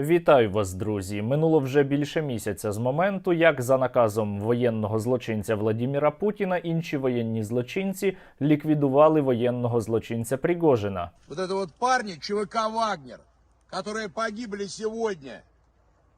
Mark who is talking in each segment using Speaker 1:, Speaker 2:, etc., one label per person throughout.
Speaker 1: Вітаю вас, друзі! Минуло вже більше місяця з моменту, як за наказом воєнного злочинця Владіміра Путіна інші воєнні злочинці ліквідували воєнного злочинця Пригожина.
Speaker 2: Вот это вот парни ЧВК «Вагнер», которые погибли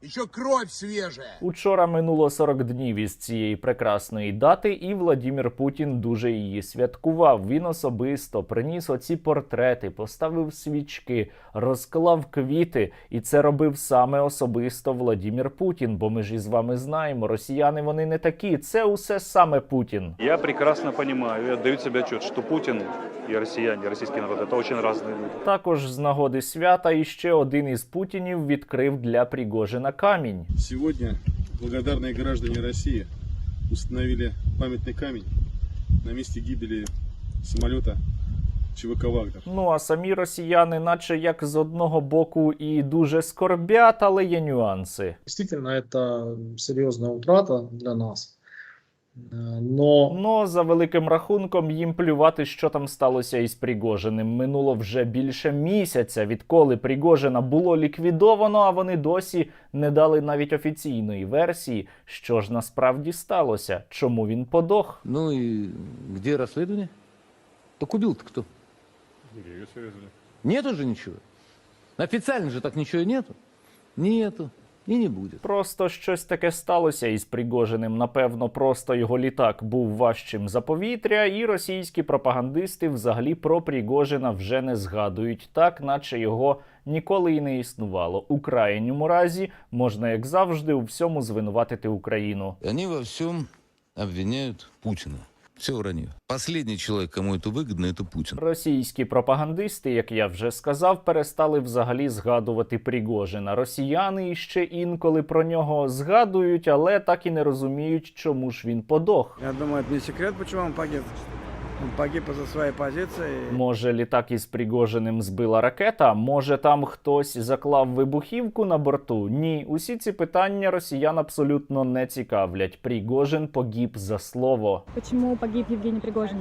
Speaker 2: сегодня. Еще кровь свежая.
Speaker 1: Учора минуло 40 днів із цієї прекрасної дати, і Владімір Путін дуже її святкував. Він особисто приніс оці портрети, поставив свічки, розклав квіти, і це робив саме особисто Владімір Путін. Бо ми ж із вами знаємо, росіяни вони не такі. Це усе саме Путін.
Speaker 3: Я прекрасно понимаю и отдаю себе отчет, что Путин и россияне, и российский народ – это очень разные люди.
Speaker 1: Також з нагоди свята іще один із путінів відкрив для Пригожина камінь.
Speaker 4: Сегодня благодарные граждане России установили памятный камень на месте гибели самолета ЧВК «Вагнер».
Speaker 1: Ну а самі росіяни, наче як з одного боку, і дуже скорбять, але є нюанси.
Speaker 5: Действительно, это серьезная утрата для нас. Э, Но
Speaker 1: Но за великим рахунком їм плювати, що там сталося із Пригожиним. Минуло вже більше місяця, відколи Пригожина було ліквідовано, а вони досі не дали навіть офіційної версії, що ж насправді сталося, чому він подох.
Speaker 6: Ну и где расследование? Так убил-то кто? Нету же ничего. Официально же так ничего и нету. Нету. И не будет.
Speaker 1: Просто щось таке сталося із Пригожиним. Напевно, просто його літак був важчим за повітря, і російські пропагандисти взагалі про Пригожина вже не згадують, так наче його ніколи і не існувало. У крайньому разі можна, як завжди, у всьому звинуватити Україну.
Speaker 6: Они во всем обвиняют Путина Все вранье. Последний человек, кому это выгодно, это Путин.
Speaker 1: Російські пропагандисти, як я вже сказав, перестали взагалі згадувати Пригожина. Росіяни іще інколи про нього згадують, але так і не розуміють, чому ж він подох.
Speaker 7: Я думаю, это не секрет, почему он погиб. Он погиб из-за своей позиции.
Speaker 1: Може, літак із Пригожиним збила ракета? Може, там хтось заклав вибухівку на борту? Ні, усі ці питання росіян абсолютно не цікавлять. Пригожин погиб за слово.
Speaker 8: Почему погиб Евгений Пригожин?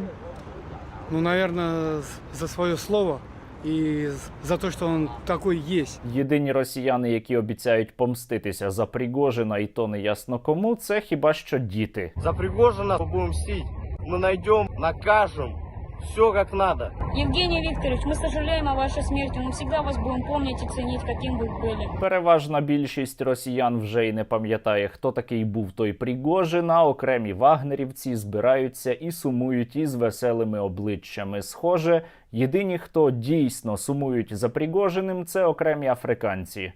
Speaker 7: Ну, наверное, за свое слово и за то, что он такой есть.
Speaker 1: Єдині росіяни, які обіцяють помститися за Пригожина, і то не ясно кому, це хіба що діти.
Speaker 9: За Пригожина мы будем мстить Мы найдем, накажем. Все как надо.
Speaker 8: Евгений Викторович, мы сожалеем о вашей смерти. Мы всегда вас будем помнить и ценить, каким вы были.
Speaker 1: Переважна більшість росіян вже й не пам'ятає, хто такий був той Пригожин, а окремі вагнерівці збираються і сумують із веселими обличчями. Схоже, єдині, хто дійсно сумують за Пригожиним, це окремі африканці.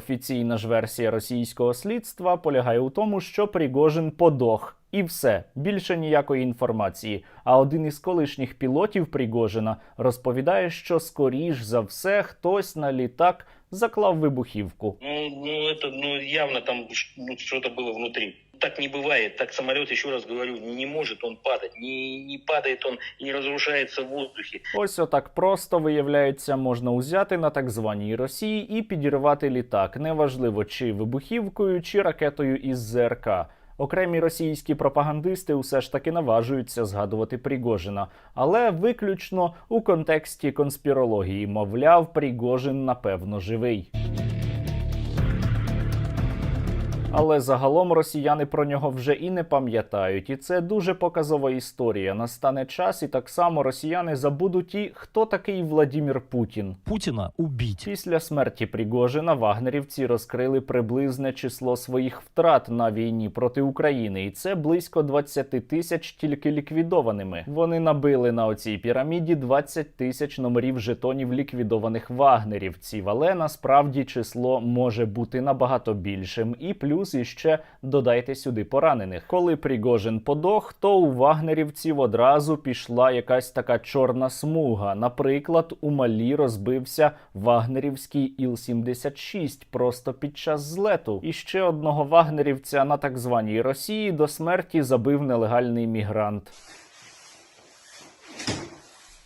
Speaker 1: Офіційна ж версія російського слідства полягає у тому, що Пригожин подох. І все більше ніякої інформації. А один із колишніх пілотів Пригожина розповідає, що скоріш за все хтось на літак заклав вибухівку.
Speaker 10: Ну, ну це ну явно там ну, что-то було внутри. Так не бывает. Так самолет, еще раз говорю, не может он падать. Не, не падает он не разрушается в воздухе.
Speaker 1: Ось отак просто виявляється, можна узяти на так званій Росії і підірвати літак, неважливо чи вибухівкою, чи ракетою із ЗРК. Окремі російські пропагандисти усе ж таки наважуються згадувати Пригожина, але виключно у контексті конспірології, мовляв, Пригожин напевно живий. Але загалом росіяни про нього вже і не пам'ятають, і це дуже показова історія. Настане час, і так само росіяни забудуть і хто такий Владімір Путін.
Speaker 11: Путина убить.
Speaker 1: Після смерті Пригожина вагнерівці розкрили приблизне число своїх втрат на війні проти України, і це близько 20 тисяч тільки ліквідованими. Вони набили на оцій піраміді 20 тисяч номерів жетонів ліквідованих вагнерівців, але насправді число може бути набагато більшим. І плюс іще додайте сюди поранених. Коли Пригожин подох, то у вагнерівців одразу пішла якась така чорна смуга. Наприклад, у Малі розбився вагнерівський Іл-76 просто під час злету. І ще одного вагнерівця на так званій Росії до смерті забив нелегальний мігрант.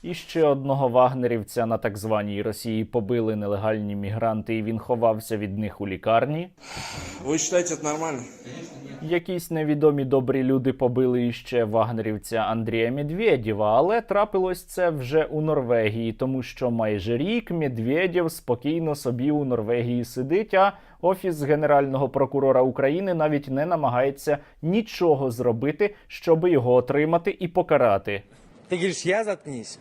Speaker 1: І ще одного вагнерівця на так званій Росії побили нелегальні мігранти, і він ховався від них у лікарні.
Speaker 9: Вы считаете это нормально?
Speaker 1: Якісь невідомі добрі люди побили іще вагнерівця Андрія Медведєва, але трапилось це вже у Норвегії, тому що майже рік Медведєв спокійно собі у Норвегії сидить. А офіс генерального прокурора України навіть не намагається нічого зробити, щоб його отримати і покарати.
Speaker 9: Ты говоришь, я заткнись.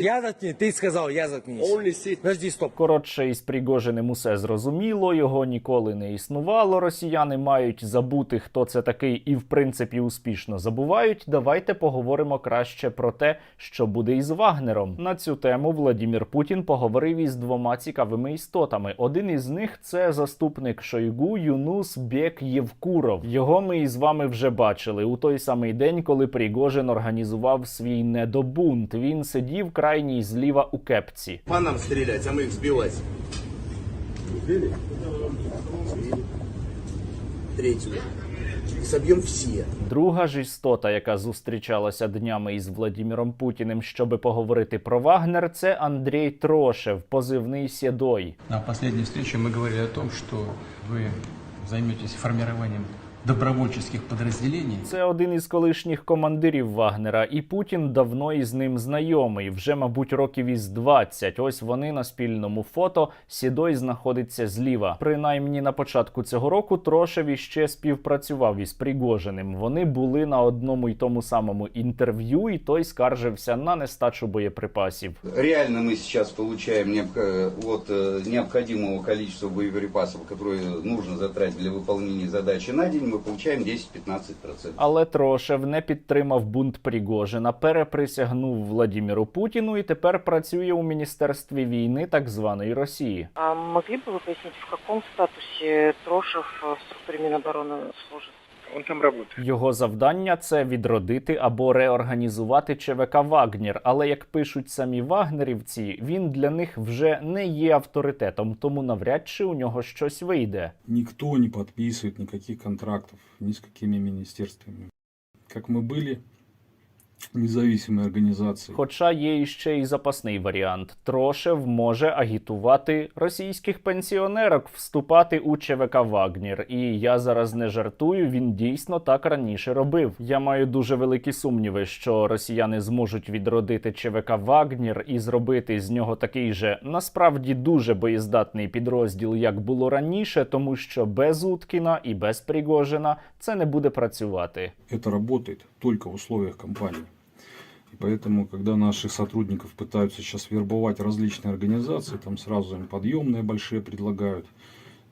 Speaker 9: Я заткнись. Ты сказал, я заткнись. Подожди, стоп.
Speaker 1: Коротше, із Пригожиним усе зрозуміло, його ніколи не існувало. Росіяни мають забути, хто це такий, і в принципі успішно забувають. Давайте поговоримо краще про те, що буде із Вагнером. На цю тему Владімір Путін поговорив із двома цікавими істотами. Один із них це заступник Шойгу Юнус Бек Євкуров. Його ми із вами вже бачили у той самий день, коли Пригожин організував свій недобунт. Він сидів крайній зліва у кепці.
Speaker 2: По нам стрелять, а мы их сбивать. Сбили? Третью. Собьем все.
Speaker 1: Друга ж істота, яка зустрічалася днями із Владіміром Путіним, щоби поговорити про Вагнер, це Андрій Трошев, позивний Сєдой.
Speaker 11: На последней встрече мы говорили о том, что вы займетесь формированием добровольческих подразделений.
Speaker 1: Це один із колишніх командирів Вагнера, і Путін давно із ним знайомий, вже, мабуть, років із 20. Ось вони на спільному фото. Сідой знаходиться зліва. Принаймні на початку цього року Трошев іще співпрацював із Пригожиним. Вони були на одному й тому самому інтерв'ю, і той скаржився на нестачу боєприпасів.
Speaker 12: Реально мы сейчас получаем необх- от э, необходимого количества боеприпасов, которые нужно затратить для выполнения задачи на день, мы получаем 10-15%.
Speaker 1: Але Трошев не підтримав бунт Пригожина, переприсягнув Владіміру Путіну і тепер працює у міністерстві війни так званої Росії.
Speaker 8: А могли бы вы пояснить, в каком статусе Трошев в структуре Минобороны служит?
Speaker 11: Он там работает.
Speaker 1: Його завдання це відродити або реорганізувати ЧВК Вагнер. Але як пишуть самі вагнерівці, він для них вже не є авторитетом, тому навряд чи у нього щось вийде.
Speaker 4: Никто не подписывает никаких контрактов ни с какими министерствами. Как мы были независимой организацией.
Speaker 1: Хоча є іще й запасний варіант. Трошев може агітувати російських пенсіонерок вступати у ЧВК Вагнер. І я зараз не жартую. Він дійсно так раніше робив. Я маю дуже великі сумніви, що росіяни зможуть відродити ЧВК Вагнер і зробити з нього такий же насправді дуже боєздатний підрозділ, як було раніше, тому що без Уткіна і без Пригожина це не буде працювати.
Speaker 4: Это работает только в условиях компании. И поэтому, когда наших сотрудников пытаются сейчас вербовать различные организации, там сразу им подъемные большие предлагают,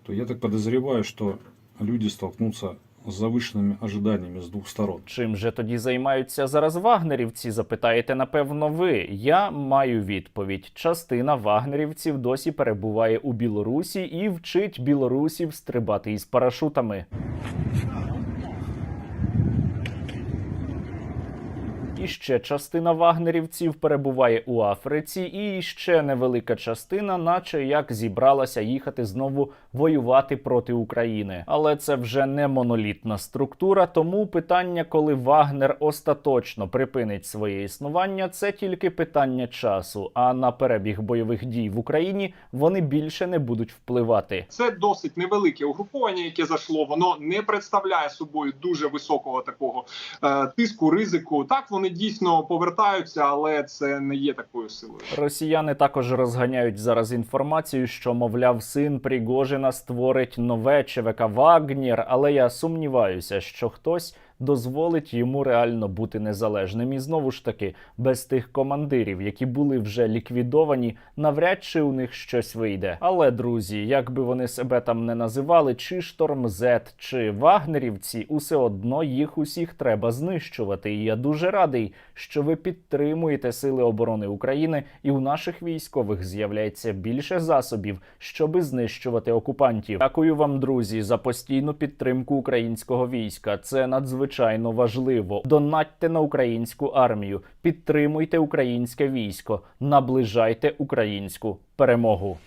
Speaker 4: то я так подозреваю, что люди столкнутся с завышенными ожиданиями с двух сторон.
Speaker 1: Чим же тоді займаються зараз вагнерівці? Запитаєте, напевно, ви. Я маю відповідь. Частина вагнерівців досі перебуває у Білорусі і вчить білорусів стрибати із парашутами. І ще частина вагнерівців перебуває у Африці, і ще невелика частина, наче як зібралася їхати знову воювати проти України. Але це вже не монолітна структура. Тому питання, коли Вагнер остаточно припинить своє існування, це тільки питання часу. А на перебіг бойових дій в Україні вони більше не будуть впливати.
Speaker 11: Це досить невелике угруповання, яке зайшло. Воно не представляє собою дуже високого такого е, тиску, ризику. Так вони дійсно повертаються, але це не є такою силою.
Speaker 1: Росіяни також розганяють зараз інформацію, що мовляв син Пригожина створить нове ЧВК Вагнір, але я сумніваюся, що хтось дозволить йому реально бути незалежним. І знову ж таки, без тих командирів, які були вже ліквідовані, навряд чи у них щось вийде. Але друзі, як би вони себе там не називали, чи штормзет, чи вагнерівці, усе одно їх усіх треба знищувати. І я дуже радий, що ви підтримуєте сили оборони України, і у наших військових з'являється більше засобів, щоби знищувати окупантів. Дякую вам, друзі, за постійну підтримку українського війська. Це надзвичайно важливо. Донатьте на українську армію, підтримуйте українське військо, наближайте українську перемогу.